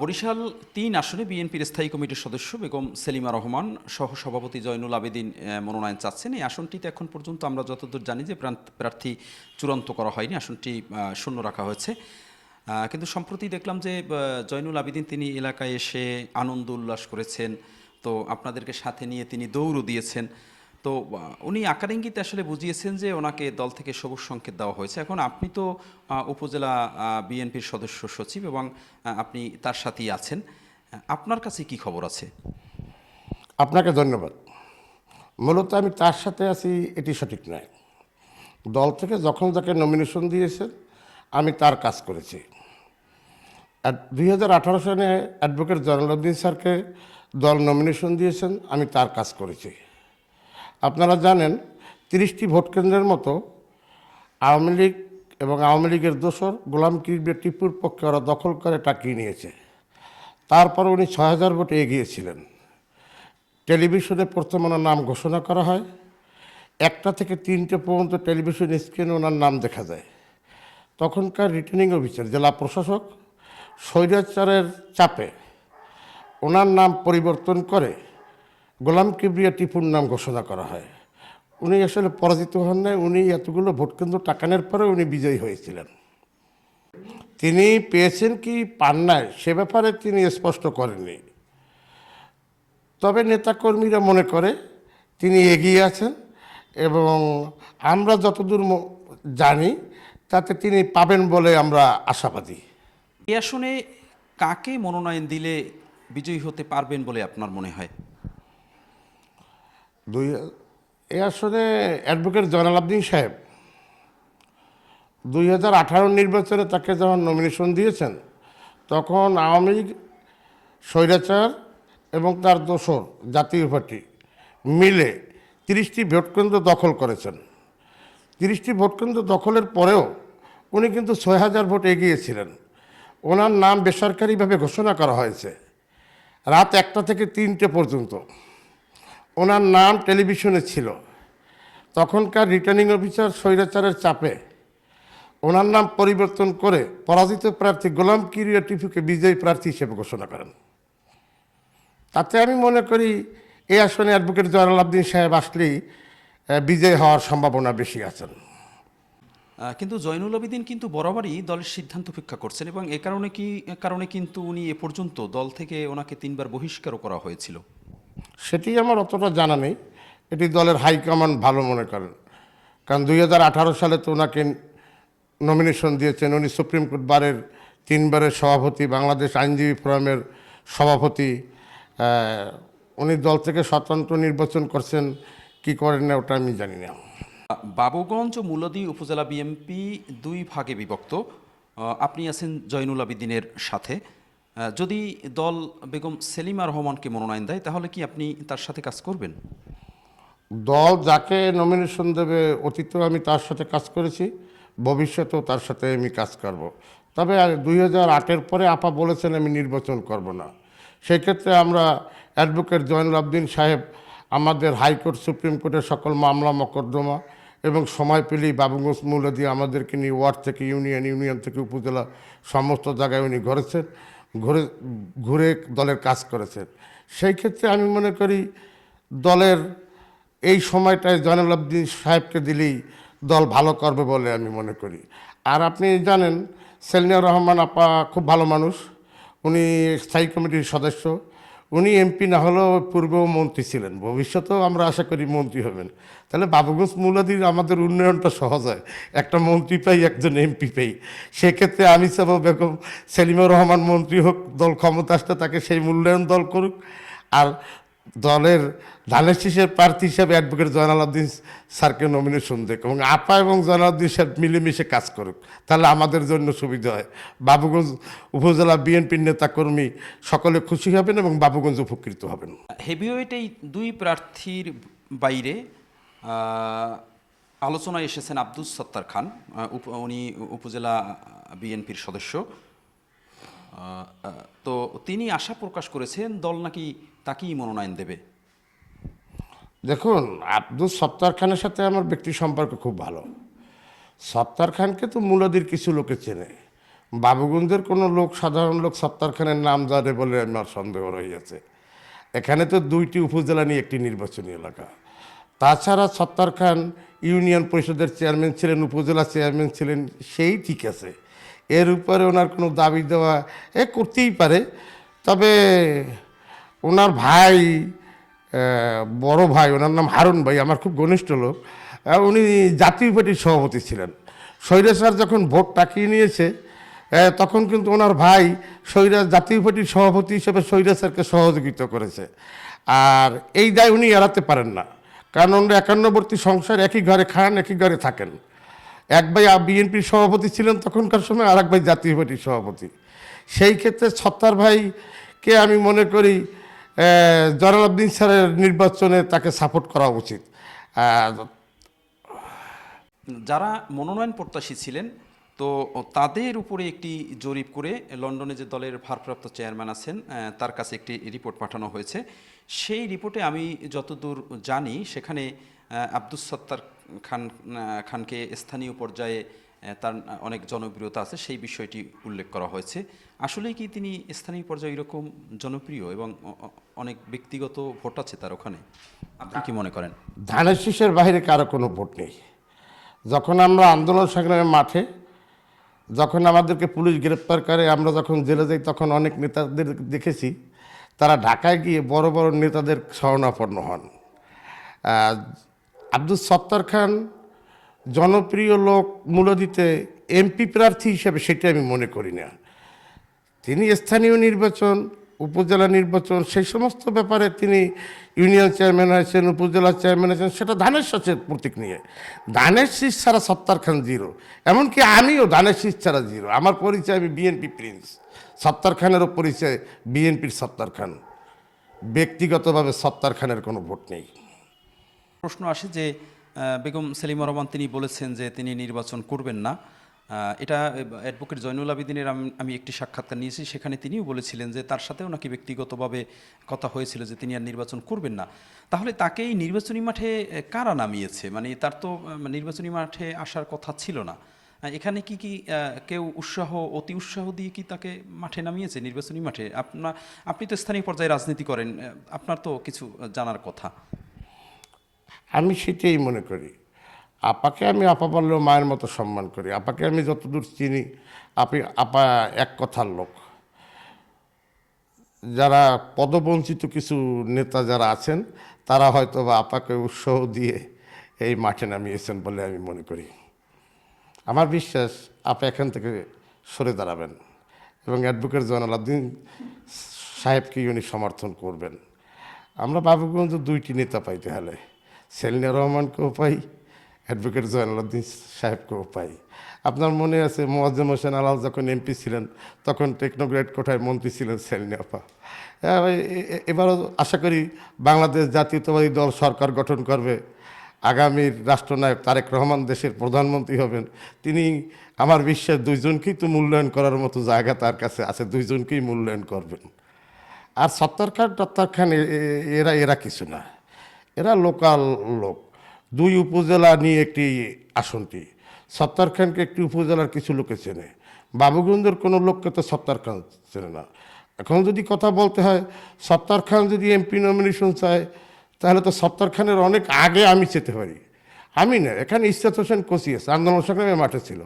বরিশাল তিন আসনে বিএনপির স্থায়ী কমিটির সদস্য বেগম সেলিমা রহমান সহ সভাপতি জয়নুল আবেদিন মনোনয়ন চাচ্ছেন। এই আসনটিতে এখন পর্যন্ত আমরা যতদূর জানি যে প্রার্থী চূড়ান্ত করা হয়নি। আসনটি শূন্য রাখা হয়েছে। কিন্তু সম্প্রতি দেখলাম যে জয়নুল আবেদিন তিনি এলাকায় এসে আনন্দ উল্লাস করেছেন। তো আপনাদেরকে সাথে নিয়ে তিনি দৌড়ও দিয়েছেন। তো উনি আকার ইঙ্গিতে আসলে বুঝিয়েছেন যে ওনাকে দল থেকে সবুজ সংকেত দেওয়া হয়েছে। এখন আপনি তো উপজেলা বিএনপির সদস্য সচিব এবং আপনি তার সাথেই আছেন। আপনার কাছে কি খবর আছে? আপনাকে ধন্যবাদ। মূলত আমি তার সাথে আছি এটি সঠিক নয়। দল থেকে যখন যাকে নমিনেশন দিয়েছেন, আমি তার কাজ করেছি। দুই হাজার আঠারো সালে অ্যাডভোকেট জয়নুদ্দিন স্যারকে দল নমিনেশন দিয়েছেন, আমি তার কাজ করেছি। আপনারা জানেন, তিরিশটি ভোট কেন্দ্রের মতো আওয়ামী লীগ এবং আওয়ামী লীগের দোসর গোলাম কিরবে টিপুর পক্ষে ওরা দখল করে টাকিয়ে নিয়েছে। তারপর উনি ছয় হাজার ভোটে এগিয়েছিলেন টেলিভিশনে প্রথম ওনার নাম ঘোষণা করা হয়। একটা থেকে তিনটে পর্যন্ত টেলিভিশন স্ক্রিনে ওনার নাম দেখা যায়। তখনকার রিটার্নিং অফিসার, জেলা প্রশাসক, স্বৈরাচারের চাপে ওনার নাম পরিবর্তন করে গোলাম কিবরিয়া টিপুর নাম ঘোষণা করা হয়। উনি আসলে পরাজিত হন নাই, উনি এতগুলো ভোট ভোটকেন্দ্র টাকানোর পরে উনি বিজয়ী হয়েছিলেন। তিনি পেয়েছেন কি পান নাই, সে ব্যাপারে তিনি স্পষ্ট করেননি। তবে নেতাকর্মীরা মনে করে তিনি এগিয়ে আছেন এবং আমরা যতদূর জানি তাতে তিনি পাবেন বলে আমরা আশাবাদী। এই আসনে কাকে মনোনয়ন দিলে বিজয়ী হতে পারবেন বলে আপনার মনে হয়? দুই, এ আসনে অ্যাডভোকেট জয়নাল আবদিন সাহেব, দুই হাজার আঠারো নির্বাচনে তাকে যখন নমিনেশন দিয়েছেন, তখন আওয়ামী লীগ, স্বৈরাচার এবং তার দোসর জাতীয় পার্টি মিলে তিরিশটি ভোটকেন্দ্র দখল করেছেন। তিরিশটি ভোটকেন্দ্র দখলের পরেও উনি কিন্তু ছয় হাজার ভোট এগিয়েছিলেন ওনার নাম বেসরকারিভাবে ঘোষণা করা হয়েছে। রাত একটা থেকে তিনটে পর্যন্ত। ওনার নাম টেলিভিশনে ছিল। তখনকার রিটার্নিং অফিসার স্বৈরাচারের চাপে ওনার নাম পরিবর্তন করে পরাজিত প্রার্থী গোলাম কিরিয়া টিপুকে বিজয়ী প্রার্থী হিসেবে ঘোষণা করেন। তাতে আমি মনে করি এই আসনে অ্যাডভোকেট জয়নাল আবদিন সাহেব আসলেই বিজয় হওয়ার সম্ভাবনা বেশি আছেন কিন্তু জয়নুল আবেদিন কিন্তু বরাবরই দলের সিদ্ধান্ত উপেক্ষা করছেন এবং এ কারণে কি কারণে কিন্তু উনি এ পর্যন্ত দল থেকে ওনাকে তিনবার বহিষ্কারও করা হয়েছিল। সেটি আমার অতটা জানা নেই। এটি দলের হাইকমান্ড ভালো মনে করেন। কারণ দুই হাজার আঠারো সালে তো ওনাকে নমিনেশন দিয়েছেন। উনি সুপ্রিম কোর্ট বারের তিনবারের সভাপতি, বাংলাদেশ আইনজীবী ফোরামের সভাপতি। উনি দল থেকে স্বতন্ত্র নির্বাচন করছেন। কি করেন না ওটা আমি জানি না। বাবুগঞ্জ মুলদি উপজেলা বিএমপি দুই ভাগে বিভক্ত। আপনি আছেন জয়নুল আবেদিনের সাথে। যদি দল বেগম সেলিমা রহমানকে মনোনয়ন দেয়, তাহলে কি আপনি তার সাথে কাজ করবেন? দল যাকে নমিনেশন দেবে, অতীতেও আমি তার সাথে কাজ করেছি, ভবিষ্যতেও তার সাথে আমি কাজ করব। তবে দুই হাজার আটের পরে আপা বলেছেন আমি নির্বাচন করব না। সেই ক্ষেত্রে আমরা অ্যাডভোকেট জয়নুল আবদিন সাহেব, আমাদের হাইকোর্ট সুপ্রিম কোর্টের সকল মামলা, মকদ্দমা এবং সময় পেলেই বাবুগঞ্জ মূল্য দিয়ে আমাদেরকে নিয়ে ওয়ার্ড থেকে ইউনিয়ন ইউনিয়ন থেকে উপজেলা, সমস্ত জায়গায় উনি ঘুরেছেন। ঘুরে ঘুরে দলের কাজ করেছেন সেই ক্ষেত্রে আমি মনে করি দলের এই সময়টায় জয়নাল আবদিন সাহেবকে দিলেই দল ভালো করবে বলে আমি মনে করি। আর আপনি জানেন সেলিনা রহমান আপা খুব ভালো মানুষ। উনি স্থায়ী কমিটির সদস্য। উনি এমপি না হলেও পূর্ব মন্ত্রী ছিলেন। ভবিষ্যতেও আমরা আশা করি মন্ত্রী হবেন। তাহলে বাবুগঞ্জ মূলাদির আমাদের উন্নয়নটা সহজ হয়। একটা মন্ত্রী পাই, একজন এমপি পাই। সেক্ষেত্রে আমি চাব বেগম সেলিমা রহমান মন্ত্রী হোক, দল ক্ষমতা আসতে তাকে সেই মূল্যায়ন দল করুক। আর দলের ধানের শীষের প্রার্থী হিসেবে অ্যাডভোকেট জয়নাল আব্দিন স্যারকে নমিনেশন দেখ এবং আপা এবং জয়নাল আব্দিন সাহেব মিলেমিশে কাজ করুক। তাহলে আমাদের জন্য সুবিধা হয়। বাবুগঞ্জ উপজেলা বিএনপির নেতাকর্মী সকলে খুশি হবেন এবং বাবুগঞ্জ উপকৃত হবেন। হেভিওয়েট এই দুই প্রার্থীর বাইরে আলোচনায় এসেছেন আব্দুল সত্তার খান উনি উপজেলা বিএনপির সদস্য। তো তিনি আশা প্রকাশ করেছেন দল নাকি তাকেই মনোনয়ন দেবে। দেখুন, আব্দুল সত্তার খানের সাথে আমার ব্যক্তি সম্পর্ক খুব ভালো। সত্তার খানকে তো মুলাদির কিছু লোকে চেনে। বাবুগঞ্জের কোনো লোক, সাধারণ লোক সত্তার খানের নাম জানে বলে আমার সন্দেহ রয়েছে এখানে তো দুইটি উপজেলা নিয়ে একটি নির্বাচনী এলাকা। তাছাড়া সত্তার খান ইউনিয়ন পরিষদের চেয়ারম্যান ছিলেন, উপজেলা চেয়ারম্যান ছিলেন, সেই ঠিক আছে। এর উপরে ওনার কোনো দাবি দেওয়া এ করতেই পারে। তবে ওনার ভাই বড় ভাই, ওনার নাম হারুন ভাই, আমার খুব ঘনিষ্ঠ লোক উনি জাতীয় পার্টির সভাপতি ছিলেন। স্বৈরাচার যখন ভোট টাকিয়ে নিয়েছে তখন কিন্তু ওনার ভাই স্বৈরা, জাতীয় পার্টির সভাপতি হিসেবে স্বৈরাচারকে সহযোগিতা করেছে। আর এই দায় উনি এড়াতে পারেন না, কারণ ওনারা একান্নবর্তী সংসার, একই ঘরে খান, একই ঘরে থাকেন। এক ভাই বিএনপির সভাপতি ছিলেন তখনকার সময়, আর এক ভাই জাতীয় পার্টির সভাপতি। সেই ক্ষেত্রে ছত্তার ভাইকে আমি মনে করি জলালউদ্দিন স্যারের নির্বাচনে তাকে সাপোর্ট করা উচিত। যারা মনোনয়ন প্রত্যাশী ছিলেন, তো তাদের উপরে একটি জরিপ করে লন্ডনে যে দলের ভারপ্রাপ্ত চেয়ারম্যান আছেন তার কাছে একটি রিপোর্ট পাঠানো হয়েছে। সেই রিপোর্টে আমি যতদূর জানি, সেখানে আব্দুস সত্তার খান খানকে স্থানীয় পর্যায়ে তার অনেক জনপ্রিয়তা আছে, সেই বিষয়টি উল্লেখ করা হয়েছে। আসলেই কি তিনি স্থানীয় পর্যায়ে এরকম জনপ্রিয় এবং অনেক ব্যক্তিগত ভোট আছে তার ওখানে? আপনি কি মনে করেন? ধানের শীষের বাইরে কারও কোনো ভোট নেই। যখন আমরা আন্দোলন সংগ্রামের মাঠে, যখন আমাদেরকে পুলিশ গ্রেপ্তার করে, আমরা যখন জেলে যাই, তখন অনেক নেতাদের দেখেছি, তারা ঢাকায় গিয়ে বড় বড় নেতাদের শরণাপন্ন হন। আব্দুল সত্তার খান জনপ্রিয় লোক মূলদিতে এমপি প্রার্থী হিসেবে সেটা আমি মনে করি না। তিনি স্থানীয় নির্বাচন, উপজেলা নির্বাচন, সেই সমস্ত ব্যাপারে তিনি ইউনিয়ন চেয়ারম্যান হয়েছেন, উপজেলা চেয়ারম্যান হয়েছেন, সেটা ধানের শীষের প্রতীক নিয়ে। ধানের শীষ ছাড়া সত্তার খান জিরো। এমনকি আমিও ধানের শীষ ছাড়া জিরো। আমার পরিচয় আমি বিএনপি প্রিন্স। সত্তার খানেরও পরিচয় বিএনপির সত্তার খান। ব্যক্তিগতভাবে সত্তার খানের কোনো ভোট নেই। প্রশ্ন আসে যে বেগম সেলিমা রহমান তিনি বলেছেন যে তিনি নির্বাচন করবেন না। এটা অ্যাডভোকেট জয়নুল আবেদিনের আমি- একটি সাক্ষাৎকার নিয়েছি, সেখানে তিনিও বলেছিলেন যে তার সাথেও নাকি ব্যক্তিগতভাবে কথা হয়েছিল যে তিনি আর নির্বাচন করবেন না। তাহলে তাকে এই নির্বাচনী মাঠে কারা নামিয়েছে? মানে তার তো নির্বাচনী মাঠে আসার কথা ছিল না। এখানে কি কি কেউ উৎসাহ, অতি উৎসাহ দিয়ে কি তাকে মাঠে নামিয়েছে, নির্বাচনী মাঠে? আপনার আপনি তো স্থানীয় পর্যায়ে রাজনীতি করেন আপনার তো কিছু জানার কথা। আমি সেটাই মনে করি। আপাকে আমি আপা বললেও মায়ের মতো সম্মান করি। আপাকে আমি যতদূর চিনি, আপনি আপা এক কথার লোক। যারা পদবঞ্চিত কিছু নেতা যারা আছেন, তারা হয়তো বা আপাকে উৎসাহ দিয়ে এই মাঠে নামিয়েছেন বলে আমি মনে করি। আমার বিশ্বাস, আপা এখান থেকে সরে দাঁড়াবেন এবং অ্যাডভোকেট জয়নালাদ্দিন সাহেবকে উনি সমর্থন করবেন। আমরা বাবুগঞ্জ দুইটি নেতা পাইতে হলে। সেলিনা রহমানকেও পাই অ্যাডভোকেট জয়নালউদ্দিন সাহেবকেও পাই আপনার মনে আছে মোয়াজ্জেম হোসেন আলাল যখন এমপি ছিলেন, তখন টেকনোগ্রেড কোঠায় মন্ত্রী ছিলেন সেলিনা আপা। এবারও আশা করি বাংলাদেশ জাতীয়তাবাদী দল সরকার গঠন করবে। আগামীর রাষ্ট্রনায়ক তারেক রহমান দেশের প্রধানমন্ত্রী হবেন। তিনি আমার বিশ্বাস দুইজনকেই তো মূল্যায়ন করার মতো জায়গা তার কাছে আছে, দুইজনকেই মূল্যায়ন করবেন। আর সত্তর খান টত্তর খান এরা এরা কিছু না। এরা লোকাল লোক। দুই উপজেলা নিয়ে একটি আসনটি। সত্তর খানকে একটি উপজেলার কিছু লোকে চেনে। বাবুগঞ্জের কোনো লোককে তো সত্তর খান চেনে না। এখন যদি কথা বলতে হয় সত্তর খান যদি এমপি নমিনেশন চায়, তাহলে তো সত্তর খানের অনেক আগে আমি যেতে পারি। আমি না, এখানে ইস্তাত হোসেন কোসিয়াস আন্দোলন সংগ্রামের মাঠে ছিল।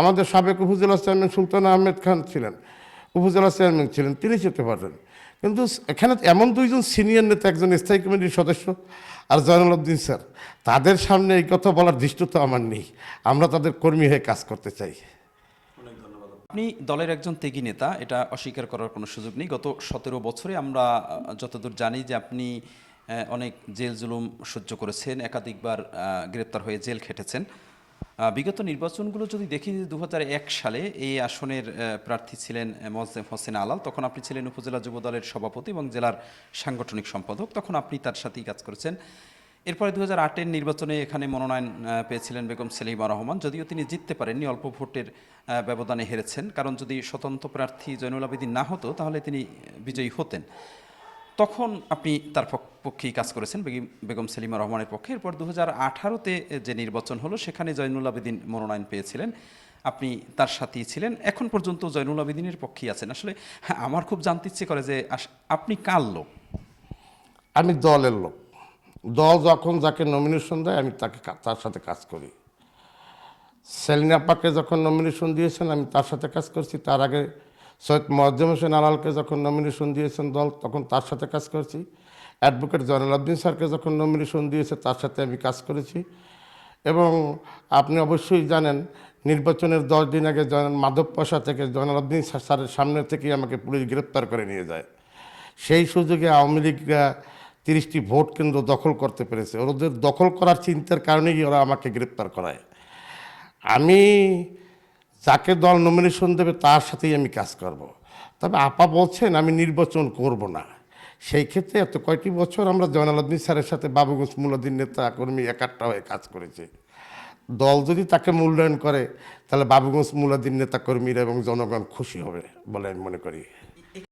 আমাদের সাবেক উপজেলা চেয়ারম্যান সুলতান আহমেদ খান ছিলেন। উপজেলা চেয়ারম্যান ছিলেন, তিনি যেতে পারবেন কিন্তু এখানে এমন দুইজন সিনিয়র নেতা, একজন স্থায়ী কমিটির সদস্য আর জয়নুলউদ্দিন স্যার। তাদের সামনে এই কথা বলার দৃষ্টতা আমার নেই। আমরা তাদের কর্মী হয়ে কাজ করতে চাই। আপনি দলের একজন ত্যাগী নেতা, এটা অস্বীকার করার কোনো সুযোগ নেই। গত সতেরো বছরে আমরা যতদূর জানি যে আপনি অনেক জেল জুলুম সহ্য করেছেন, একাধিকবার গ্রেপ্তার হয়ে জেল খেটেছেন। বিগত নির্বাচনগুলো যদি দেখি দু হাজার এক সালে এই আসনের প্রার্থী ছিলেন মোয়াজ্জেম হোসেন আলাল, তখন আপনি ছিলেন উপজেলা যুব দলের সভাপতি এবং জেলার সাংগঠনিক সম্পাদক। তখন আপনি তার সাথেই কাজ করেছেন। এরপরে দু হাজার আটের নির্বাচনে এখানে মনোনয়ন পেয়েছিলেন বেগম সেলিমা রহমান। যদিও তিনি জিততে পারেননি, অল্প ভোটের ব্যবধানে হেরেছেন। কারণ যদি স্বতন্ত্র প্রার্থী জৈনুল আবেদিন না হতো, তাহলে তিনি বিজয়ী হতেন। তখন আপনি তার পক- পক্ষেই কাজ করেছেন বেগম- বেগম সেলিমা রহমানের পক্ষে। এরপর দু হাজার আঠারোতে যে নির্বাচন হলো, সেখানে জয়নুল আবেদিন মনোনয়ন পেয়েছিলেন। আপনি তার সাথেই ছিলেন। এখন পর্যন্ত জয়নুল আবেদিনের পক্ষেই আছেন। আসলে আমার খুব জানতে ইচ্ছে করে যে আপনি কার লোক? আমি দলের লোক। দল যখন যাকে নমিনেশন দেয়, আমি তাকে তার সাথে কাজ করি। সেলিনা পাকে যখন নমিনেশন দিয়েছেন, আমি তার সাথে কাজ করছি। তার আগে সৈয়দ মজ্জম হোসেন আলালকে যখন নমিনেশন দিয়েছেন দল, তখন তার সাথে কাজ করেছি। অ্যাডভোকেট জয়নালাদ্দিন স্যারকে যখন নমিনেশন দিয়েছে, তার সাথে আমি কাজ করেছি। এবং আপনি অবশ্যই জানেন, নির্বাচনের দশ দিন আগে মাধব পয়সা থেকে জয়নালাদ্দিন স্যারের সামনে থেকেই আমাকে পুলিশ গ্রেপ্তার করে নিয়ে যায়। সেই সুযোগে আওয়ামী লীগরা তিরিশটি ভোট কেন্দ্র দখল করতে পেরেছে। ওদের দখল করার চিন্তার কারণেই ওরা আমাকে গ্রেপ্তার করায়। আমি যাকে দল নমিনেশন দেবে, তার সাথেই আমি কাজ করব। তবে আপা বলছেন, আমি নির্বাচন করব না। সেই ক্ষেত্রে এত কয়টি বছর আমরা জয়নালাদ্দিন স্যারের সাথে বাবুগঞ্জ মুলাদ্দিন নেতা কর্মী একাট্টা হয়ে কাজ করেছি। দল যদি তাকে মূল্যায়ন করে, তাহলে বাবুগঞ্জ মুলাদ্দিন নেতা কর্মীরা এবং জনগণ খুশি হবে বলে আমি মনে করি।